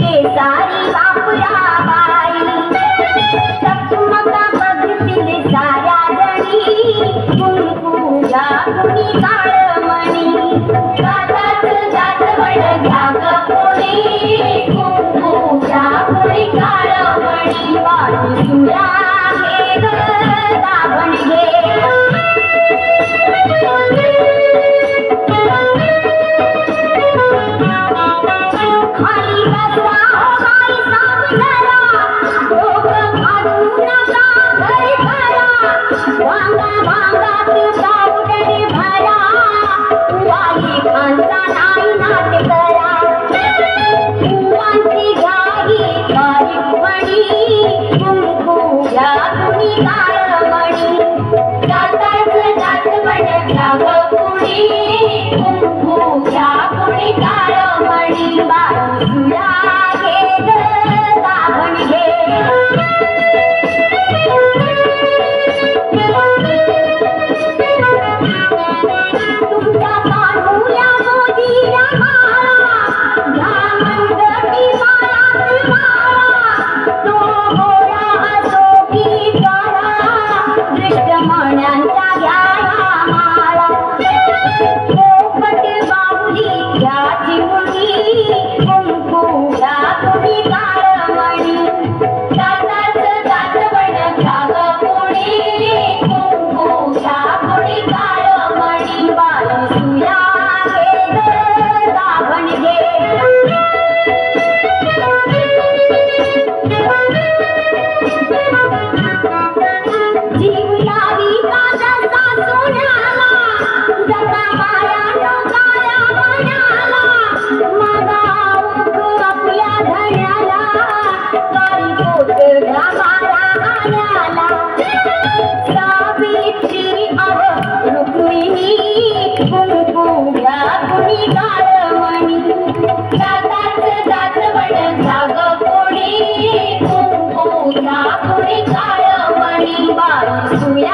घे सारी बापुरा ಗಾಳೋ ಮಣಿ ಬಾ कोणी